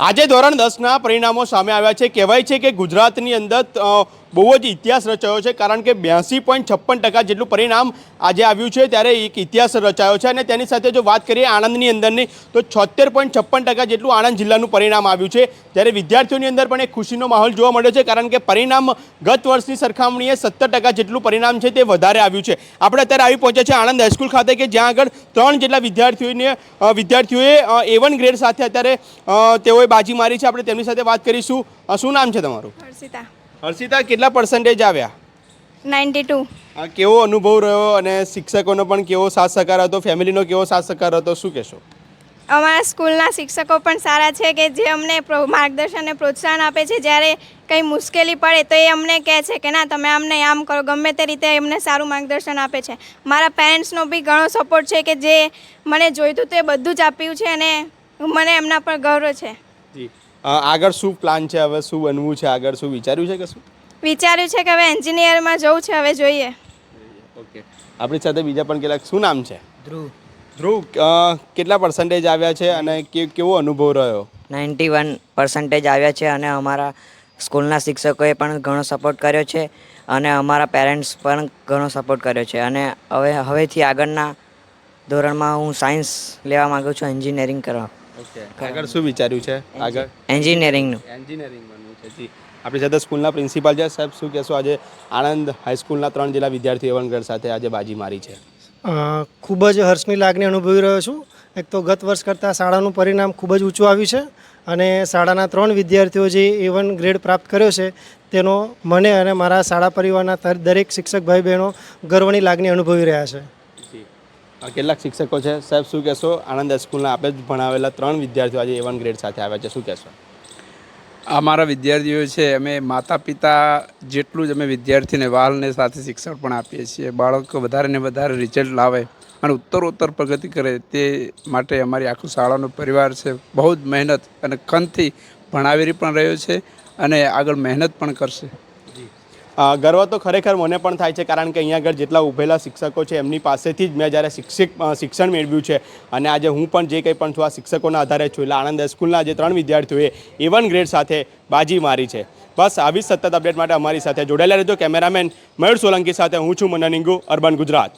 આજે ધોરણ દસના પરિણામો સામે આવ્યા છે. કહેવાય છે કે ગુજરાતની અંદર બહુ જ ઇતિહાસ રચાયો છે કારણ કે બ્યાસી પોઈન્ટ છપ્પન ટકા જેટલું પરિણામ આજે આવ્યું છે ત્યારે એક ઇતિહાસ રચાયો છે. અને તેની સાથે જો વાત કરીએ આણંદની અંદરની તો છોતેર પોઈન્ટ છપ્પન ટકા જેટલું આણંદ જિલ્લાનું પરિણામ આવ્યું છે. ત્યારે વિદ્યાર્થીઓની અંદર પણ એક ખુશીનો માહોલ જોવા મળ્યો છે કારણ કે પરિણામ ગત વર્ષની સરખામણીએ સત્તર ટકા જેટલું પરિણામ છે તે વધારે આવ્યું છે. આપણે અત્યારે આવી પહોંચ્યા છે આણંદ હાઈસ્કૂલ ખાતે કે જ્યાં આગળ ત્રણ જેટલા વિદ્યાર્થીઓને વિદ્યાર્થીઓએ એ વન ગ્રેડ સાથે અત્યારે અ, તેઓએ બાજી મારી છે આપણે તેમની સાથે વાત કરીશું. અ, શું નામ છે તમારું? હર્ષિતા. હર્ષિતા કેટલા પર્સન્ટેજ આવ્યા? Ninety two. આ કેવો અનુભવ રહ્યો અને શિક્ષકોનો પણ કેવો સાથ સહકાર હતો ફેમિલીનો કેવો સાથ સહકાર હતો શું કહેશો? અમારા સ્કૂલના શિક્ષકો પણ સારા છે કે જે અમને પ્રો- માર્ગદર્શન અને પ્રોત્સાહન આપે છે. જ્યારે કંઈ મુશ્કેલી પડે તો એ અમને કહે છે કે ના તમે આમને આમ કરો ગમે તે રીતે એમને સારું માર્ગદર્શન આપે છે. મારા પેરેન્ટ્સનો બી ઘણો સપોર્ટ છે કે જે મને જોઈતું તે બધું જ આપ્યું છે અને મને એમના પર ગૌરવ છે. જી. આગળ શું પ્લાન છે? હવે શું બનવું છે? આગળ શું વિચાર્યું છે કે શું? વિચાર્યું છે કે હવે એન્જિનિયરમાં જવું છે હવે જોઈએ. ઓકે આપણી સાથે બીજા પણ કેટલાક શું નામ છે? ધ્રુવ. ધ્રુવ કેટલા પર્સન્ટેજ આવ્યા છે અને કે કેવો અનુભવ રહ્યો? નાઇન્ટી વન પર્સન્ટેજ આવ્યા છે અને અમારા સ્કૂલના શિક્ષકોએ પણ ઘણો સપોર્ટ કર્યો છે અને અમારા પેરેન્ટ્સ પણ ઘણો સપોર્ટ કર્યો છે. અને હવે હવેથી આગળના ધોરણમાં હું સાયન્સ લેવા માગું છું એન્જિનિયરિંગ કરવા. ઓકે આગળ શું વિચાર્યું છે? આગળ? એન્જિનિયરિંગનું એન્જિનિયરિંગ બનવું છે જી. આપણી સાથે સ્કૂલના પ્રિન્સિપાલ છે. સાહેબ શું કહેશો? આજે આણંદ હાઈસ્કૂલના ત્રણ જિલ્લા વિદ્યાર્થી એવનગઢ સાથે આજે બાજી મારી છે. ખૂબ જ હર્ષની લાગણી અનુભવી રહ્યો છું. એક તો ગત વર્ષ કરતાં શાળાનું પરિણામ ખૂબ જ ઊંચું આવ્યું છે અને શાળાના ત્રણ વિદ્યાર્થીઓ જે એ વન ગ્રેડ પ્રાપ્ત કર્યો છે તેનો મને અને મારા શાળા પરિવારના દરેક શિક્ષક ભાઈ બહેનો ગર્વની લાગણી અનુભવી રહ્યા છે. કેટલાક શિક્ષકો છે? સાહેબ, શું કહેશો? આણંદ સ્કૂલના આપણે જ ભણાવેલા ત્રણ વિદ્યાર્થીઓ આજે એવન ગ્રેડ સાથે આવ્યા છે. શું કહેશો? અમારા વિદ્યાર્થીઓ છે. અમે માતા પિતા જેટલું જ અમે વિદ્યાર્થીને વાલને સાથે શિક્ષણ પણ આપીએ છીએ. બાળકો વધારે ને વધારે રિઝલ્ટ લાવે અને ઉત્તરોત્તર પ્રગતિ કરે તે માટે અમારી આખું શાળાનો પરિવાર છે. બહુ જ મહેનત અને કનથી ભણાવી પણ રહ્યો છે અને આગળ મહેનત પણ કરશે. ગર્વ તો ખરેખર મને પણ થાય છે, કારણ કે અહીંયા આગળ જેટલા ઉભેલા શિક્ષકો છે, એમની પાસેથી જ મેં જ્યારે શિક્ષક શિક્ષણ મેળવ્યું છે અને આજે હું પણ જે કંઈ પણ છું, આ શિક્ષકોના આધારે છું. એટલે આણંદ હાઈસ્કૂલના જે ત્રણ વિદ્યાર્થીઓએ એવન ગ્રેડ સાથે બાજી મારી છે. બસ આવી સતત અપડેટ માટે અમારી સાથે જોડાયેલા રહેજો. કેમેરામેન મયુર સોલંકી સાથે હું છું મનન ઇંગુ, અર્બન ગુજરાત.